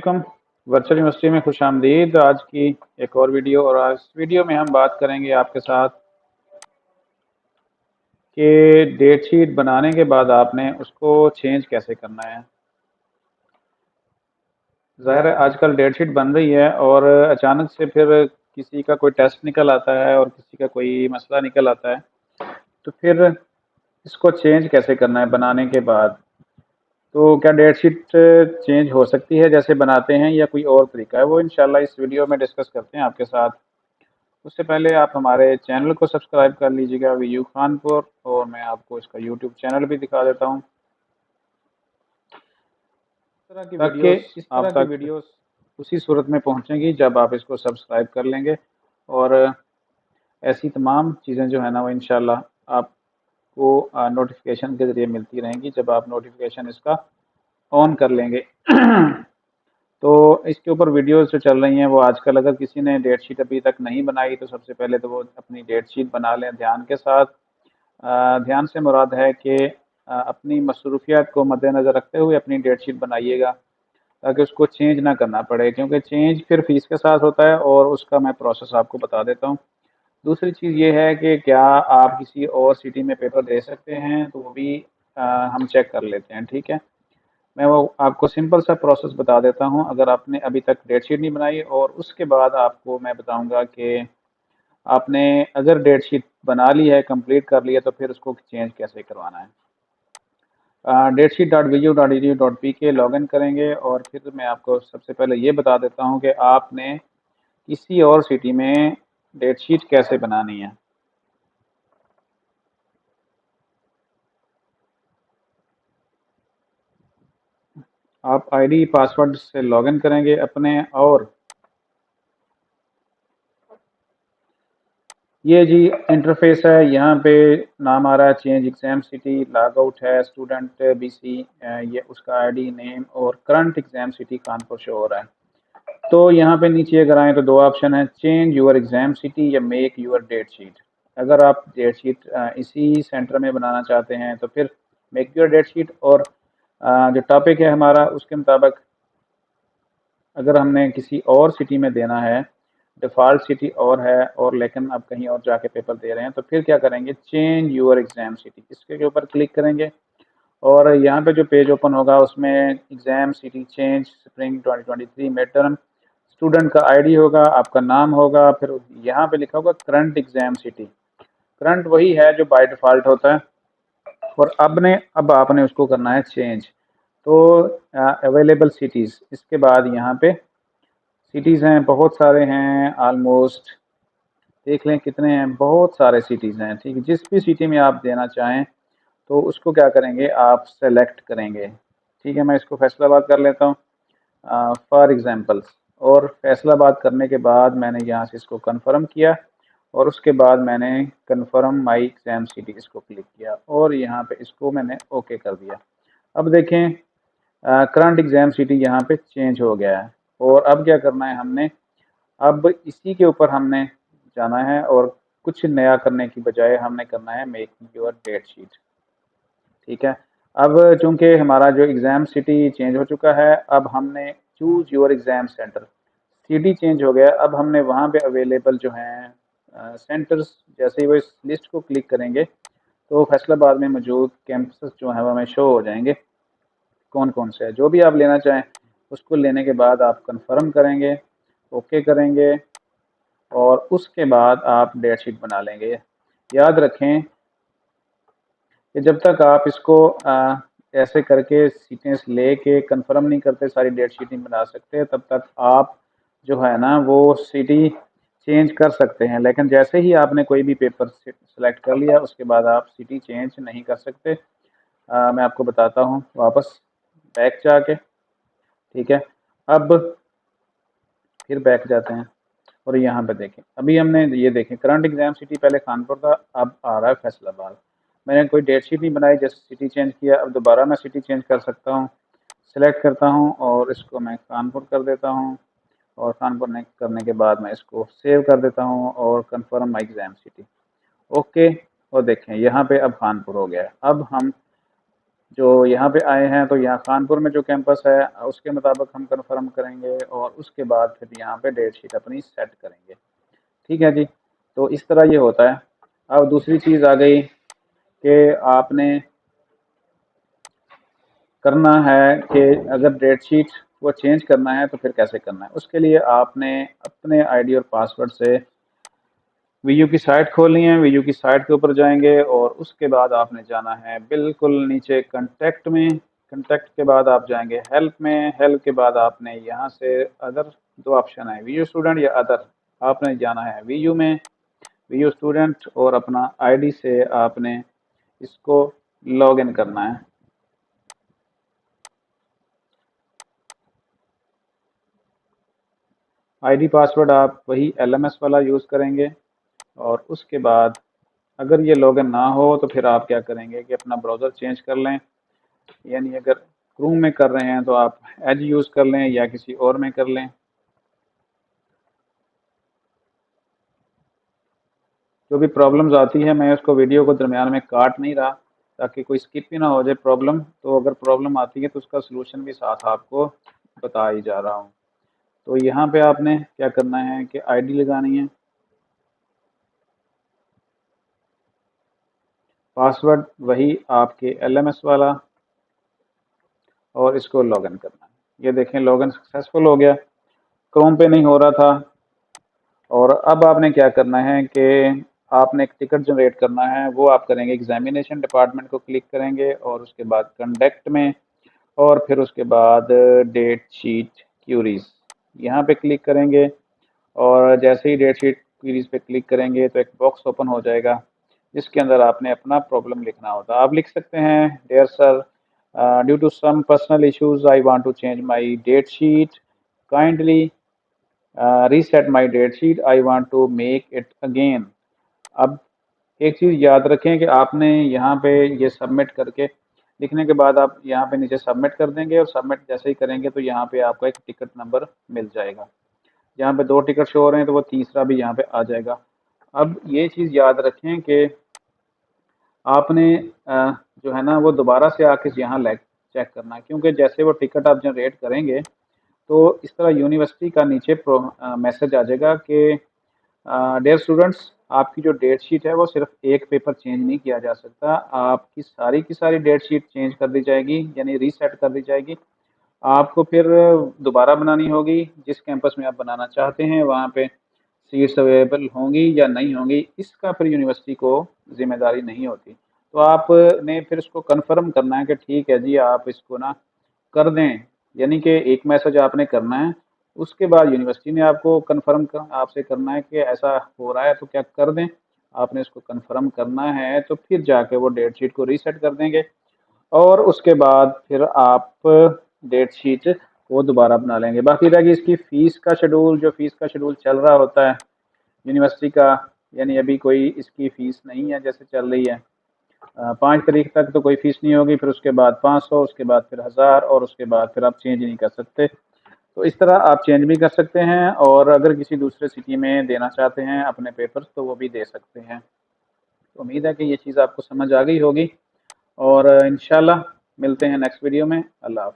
वालेकुम। Virtual university में खुश आमदीद आज की एक और वीडियो और आज वीडियो में हम बात करेंगे आपके साथ कि डेट शीट बनाने के बाद आपने उसको चेंज कैसे करना है। ज़ाहिर है, आजकल डेट शीट बन रही है और अचानक से फिर किसी का कोई टेस्ट निकल आता है और किसी का कोई मसला निकल आता है। तो फिर इसको चेंज कैसे करना है बनाने के बाद? तो क्या डेट शीट चेंज हो सकती है जैसे बनाते हैं या कोई और तरीका है? वो इंशाल्लाह इस वीडियो में डिस्कस करते हैं आपके साथ। उससे पहले आप हमारे चैनल को सब्सक्राइब कर लीजिएगा वीयू खानपुर और मैं आपको इसका यूट्यूब चैनल भी दिखा देता हूँ। ताकि आप तक वीडियोस उसी सूरत में पहुँचेंगी जब आप इसको सब्सक्राइब कर लेंगे। और ऐसी तमाम चीज़ें जो है ना वो इनशाला आप को नोटिफिकेशन के ज़रिए मिलती रहेंगी जब आप नोटिफिकेशन इसका ऑन कर लेंगे। तो इसके ऊपर वीडियोस जो चल रही हैं वो आजकल अगर किसी ने डेट शीट अभी तक नहीं बनाई तो सबसे पहले तो वो अपनी डेट शीट बना लें ध्यान के साथ। ध्यान से मुराद है कि अपनी मसरूफियात को मद्देनज़र रखते हुए अपनी डेट शीट बनाइएगा, ताकि उसको चेंज ना करना पड़े, क्योंकि चेंज फिर फ़ीस के साथ होता है और उसका मैं प्रोसेस आपको बता देता हूँ। दूसरी चीज़ ये है कि क्या आप किसी और सिटी में पेपर दे सकते हैं तो वो भी आ, हम चेक कर लेते हैं ठीक है? मैं वो आपको सिंपल सा प्रोसेस बता देता हूँ। अगर आपने अभी तक डेट शीट नहीं बनाई और उसके बाद आपको मैं बताऊँगा कि आपने अगर डेट शीट बना ली है कंप्लीट कर लिया तो फिर उसको चेंज कैसे करवाना है? Date sheet dot V dot E dot P के लॉग इन करेंगे और फिर मैं आपको सबसे पहले ये बता देता हूँ कि आपने किसी और सिटी में डेट शीट कैसे बनानी है? आप आईडी पासवर्ड से लॉगिन करेंगे अपने और। ये जी इंटरफेस है, यहाँ पे नाम आ रहा है change exam city log out है स्टूडेंट बीसी ये उसका आईडी नेम और current exam city Kanpur show हो रहा है। तो यहाँ पे नीचे अगर आए तो दो ऑप्शन है चेंज यूर एग्ज़ाम सिटी या मेक यूर डेट शीट अगर आप डेट शीट इसी सेंटर में बनाना चाहते हैं तो फिर मेक यूर डेट शीट और जो टॉपिक है हमारा उसके मुताबिक अगर हमने किसी और सिटी में देना है डिफ़ॉल्ट सिटी और है और लेकिन आप कहीं और जाके पेपर दे रहे हैं तो फिर क्या करेंगे? चेंज यूर एग्ज़ाम सिटी इसके ऊपर क्लिक करेंगे और यहाँ पे जो पेज ओपन होगा उसमें exam city change spring 2023 mid term student का आईडी होगा, आपका नाम होगा, फिर यहाँ पे लिखा होगा करंट एग्ज़ाम सिटी करंट वही है जो बाय डिफ़ॉल्ट होता है। और अब ने, अब आपने उसको करना है चेंज तो अवेलेबल सिटीज़ इसके बाद यहाँ पे सिटीज़ हैं, बहुत सारे हैं आलमोस्ट देख लें कितने हैं, बहुत सारे सिटीज़ हैं, ठीक जिस भी सिटी में आप देना चाहें तो उसको क्या करेंगे, आप सेलेक्ट करेंगे। ठीक है, मैं इसको फैसलाबाद कर लेता हूँ। फॉर एग्ज़ाम्पल्स और फैसलाबाद करने के बाद मैंने यहाँ से इसको कन्फर्म किया और उसके बाद मैंने कन्फर्म माई एग्ज़ाम सिटी इसको क्लिक किया और यहाँ पे इसको मैंने ओके कर दिया। अब देखें करंट एग्ज़ाम सिटी यहाँ पे चेंज हो गया है और अब क्या करना है हमने? अब इसी के ऊपर हमने जाना है और कुछ नया करने की बजाय हमने करना है मेक योर डेट शीट ठीक है? अब चूँकि हमारा जो एग्ज़ाम सिटी चेंज हो चुका है, अब हमने choose your exam centre city change हो गया। अब हमने वहाँ पे अवेलेबल जो हैं सेंटर्स जैसे ही वो इस लिस्ट को क्लिक करेंगे तो फैसलाबाद में मौजूद कैंपस जो हैं वो हमें शो हो जाएँगे। कौन कौन से है? जो भी आप लेना चाहें उसको लेने के बाद आप कंफर्म करेंगे ओके करेंगे और उसके बाद आप डेट शीट बना लेंगे। याद रखें कि जब तक आप इसको आ, ऐसे करके सीटें ले के कन्फर्म नहीं करते सारी डेट शीट नहीं बना सकते तब तक आप जो है ना वो सिटी चेंज कर सकते हैं। लेकिन जैसे ही आपने कोई भी पेपर सेलेक्ट कर लिया उसके बाद आप सिटी चेंज नहीं कर सकते। आ, मैं आपको बताता हूँ वापस बैक जाके ठीक है? अब फिर बैक जाते हैं और यहाँ पे देखें। अभी हमने ये देखें करंट एग्ज़ाम सिटी पहले खानपुर था अब आ रहा है फैसलाबाद। मैंने कोई डेट शीट नहीं बनाई जैसे सिटी चेंज किया। अब दोबारा मैं सिटी चेंज कर सकता हूँ। सेलेक्ट करता हूँ और इसको मैं कानपुर कर देता हूँ। और कानपुर ने करने के बाद मैं इसको सेव कर देता हूँ और confirm my exam city okay और देखें, यहाँ पे अब कानपुर हो गया अब हम जो यहाँ पे आए हैं तो यहाँ कानपुर में जो कैंपस है, उसके मुताबिक हम कंफर्म करेंगे और उसके बाद फिर यहाँ पे डेट शीट अपनी सेट करेंगे। ठीक है जी? तो इस तरह ये होता है। अब दूसरी चीज़ आ गई। कि आपने करना है कि अगर डेट शीट वो चेंज करना है तो फिर कैसे करना है? उसके लिए आपने अपने आईडी और पासवर्ड से वीयू की साइट खोलनी है वीयू की साइट के ऊपर जाएँगे और उसके बाद आपने जाना है बिल्कुल नीचे कंटेक्ट में। कंटेक्ट के बाद आप जाएँगे हेल्प में। हेल्प के बाद आपने यहाँ से अदर दो ऑप्शन है वीयू स्टूडेंट या अदर आपने जाना है वीयू में। वीयू स्टूडेंट और अपना आईडी से आपने इसको लॉग इन करना है। आईडी पासवर्ड आप वही एलएमएस वाला यूज़ करेंगे और उसके बाद अगर ये लॉगिन ना हो तो फिर आप क्या करेंगे कि अपना ब्राउज़र चेंज कर लें। यानी अगर क्रूम में कर रहे हैं तो आप एज यूज़ कर लें या किसी और में कर लें। जो भी प्रॉब्लम्स आती है, मैं उसको वीडियो को दरमियान में काट नहीं रहा, ताकि कोई स्किप भी ना हो जाए प्रॉब्लम तो अगर प्रॉब्लम आती है तो उसका सलूशन भी साथ आपको बता ही जा रहा हूँ। तो यहाँ पे आपने क्या करना है कि आईडी लगानी है। पासवर्ड वही आपके एलएमएस वाला, और इसको लॉगिन करना है। ये देखें लॉगिन सक्सेसफुल हो गया। क्रोम पे नहीं हो रहा था। और अब आपने क्या करना है कि आपने एक टिकट जनरेट करना है, वो आप करेंगे एग्जामिनेशन डिपार्टमेंट को क्लिक करेंगे और उसके बाद कंडक्ट में और फिर उसके बाद डेट शीट क्यूरीज यहाँ पे क्लिक करेंगे और जैसे ही डेट शीट क्यूरीज पे क्लिक करेंगे तो एक बॉक्स ओपन हो जाएगा, जिसके अंदर आपने अपना प्रॉब्लम लिखना होता आप लिख सकते हैं dear sir due to some personal issues I want to change my date sheet kindly reset my date sheet I want to make it again अब एक चीज़ याद रखें कि आपने यहाँ पे ये सबमिट करके, लिखने के बाद आप यहाँ पे नीचे सबमिट कर देंगे और सबमिट जैसे ही करेंगे तो यहाँ पे आपको एक टिकट नंबर मिल जाएगा। यहाँ पे दो टिकट शो हो रहे हैं तो वो तीसरा भी यहाँ पे आ जाएगा। अब ये चीज़ याद रखें कि आपने जो है ना, वो दोबारा से आके यहाँ लाइक चेक करना क्योंकि जैसे वो टिकट आप जनरेट करेंगे तो इस तरह यूनिवर्सिटी का नीचे मैसेज आ जाएगा कि डेयर स्टूडेंट्स आपकी जो डेट शीट है, वो सिर्फ़ एक पेपर चेंज नहीं किया जा सकता। आपकी सारी की सारी डेट शीट चेंज कर दी जाएगी, यानी रीसेट कर दी जाएगी। आपको फिर दोबारा बनानी होगी, जिस कैंपस में आप बनाना चाहते हैं, वहाँ पे सीट्स अवेलेबल होंगी या नहीं होंगी, इसका फिर यूनिवर्सिटी को ज़िम्मेदारी नहीं होती। तो आपने फिर इसको कन्फर्म करना है कि ठीक है जी, आप इसको ना कर दें। यानी कि एक मैसेज आपने करना है उसके बाद यूनिवर्सिटी ने आपको कन्फर्म कर, आपसे करना है कि ऐसा हो रहा है तो क्या कर दें? आपने इसको कन्फर्म करना है तो फिर जाके वो डेट शीट को रीसेट कर देंगे। और उसके बाद फिर आप डेट शीट वो दोबारा बना लेंगे। बाकी रह गई इसकी फ़ीस का शेड्यूल जो फ़ीस का शेड्यूल चल रहा होता है यूनिवर्सिटी का यानी अभी कोई इसकी फ़ीस नहीं है जैसे चल रही है। पाँच तारीख तक तो कोई फ़ीस नहीं होगी फिर उसके बाद पाँच सौ उसके बाद फिर हज़ार और उसके बाद फिर आप चेंज नहीं कर सकते। तो इस तरह आप चेंज भी कर सकते हैं और अगर किसी दूसरे सिटी में देना चाहते हैं अपने पेपर्स तो वो भी दे सकते हैं। तो उम्मीद है कि ये चीज़ आपको समझ आ गई होगी और इन मिलते हैं नेक्स्ट वीडियो में। अल्लाह